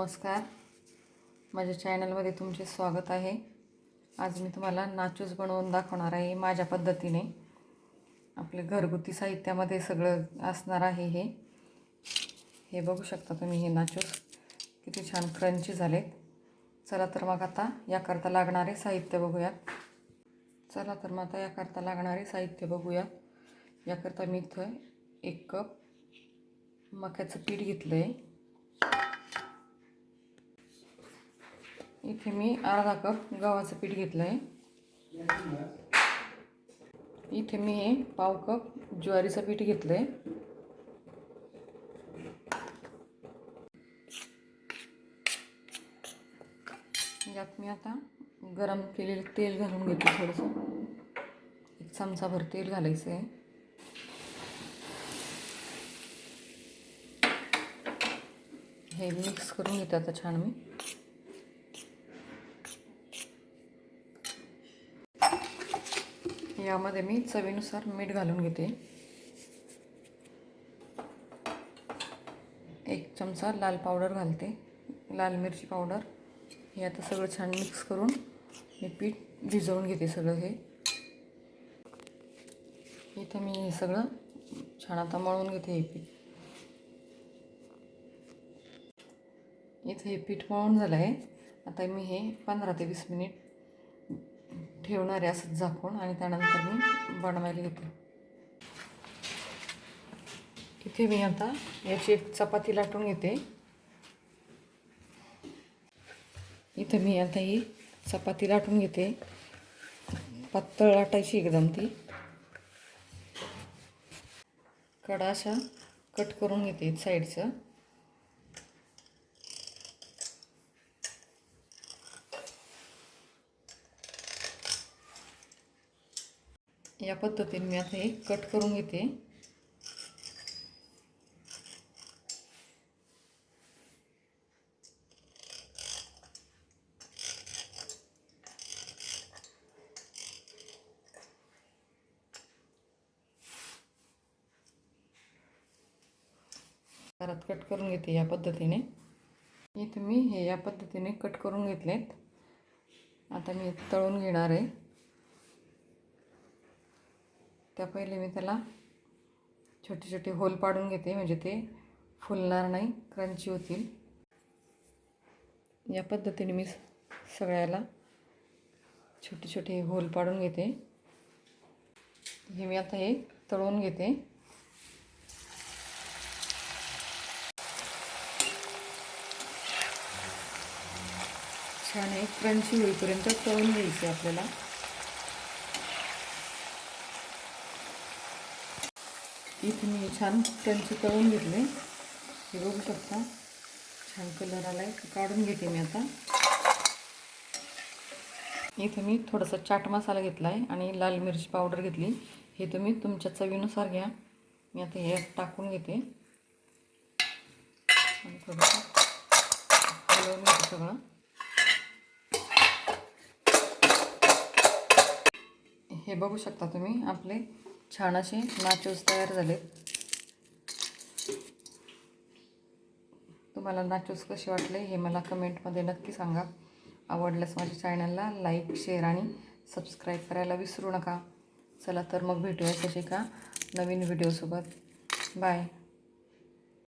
नमस्कार. माझ्या चॅनलमध्ये तुमचे स्वागत आहे. आज मी तुम्हाला नाचूस बनवून दाखवणार आहे माझ्या पद्धतीने. आपले घरगुती साहित्यामध्ये सगळं असणार आहे हे. हे बघू शकता तुम्ही हे नाचूस. किती छान क्रंची झालेत. चला तर मग आता याकरता लागणारे साहित्य बघूयात. चला तर मग आता याकरता लागणारे साहित्य बघूयात याकरता मी इथं एक कप मक्याचं पीठ घेतलं आहे इथे मी अर्धा कप गव्हाचं पीठ घेतलं आहे इथे मी हे पाव कप ज्वारीचं पीठ घेतलं आहे यात मी आता गरम केलेलं तेल घालून घेते थोडंसं. एक चमचाभर तेल घालायचं आहे हे मिक्स करून घेते आता छान मी. यामध्ये मी चवीनुसार मीठ घालून घेते. एक चमचा लाल पावडर घालते. लाल मिरची पावडर. हे आता सगळं छान मिक्स करून मी पीठ भिजवून घेते सगळं हे. इथं मी हे सगळं छान आता मळून घेते हे पीठ. इथं हे पीठ मळून झालं आहे आता मी हे पंधरा ते वीस मिनिट ठेवणार आहे असंच झाकून आणि त्यानंतर मी बनवायला घेते. इथे मी आता याची एक चपाती लाटून घेते. इथे मी आता ही चपाती लाटून घेते. पातळ लाटायची एकदम ती. कडा अशा कट करून घेते साईडचं. या पद्धतीने मी आता हे कट करून घेते. परत कट करून घेते या पद्धतीने. इथं मी हे या पद्धतीने कट करून घेतलेत. आता मी तळून घेणार आहे. त्या पहिले मी त्याला छोटे छोटे होल पाडून घेते म्हणजे ते फुलणार नाही क्रंची होतील. या पद्धतीने मी सगळ्याला छोटे छोटे होल पाडून घेते. हे मी आता हे तळून घेते. छान आहे क्रंची होईपर्यंत तळून घ्यायचे आपल्याला. इथे मी छान त्यांचे तळून घेतले. हे बघू शकता. छान कलर आला आहे काढून घेते मी आता. इथे मी थोडासा चाट मसाला घेतला आहे आणि लाल मिरची पावडर घेतली. हे तुम्ही तुमच्या चवीनुसार घ्या. मी आता हे टाकून घेते. आणि थोडंसं हलवून घेते सगळं. हे बघू शकता तुम्ही आपले छान असे नाचोस तयार झाले. तुम्हाला नाचोस कसे वाटले हे मला कमेंटमध्ये नक्की सांगा. आवडल्यास माझ्या चॅनलला लाईक शेअर आणि सबस्क्राईब करायला विसरू नका. चला तर मग भेटूया तसे का नवीन व्हिडिओसोबत बाय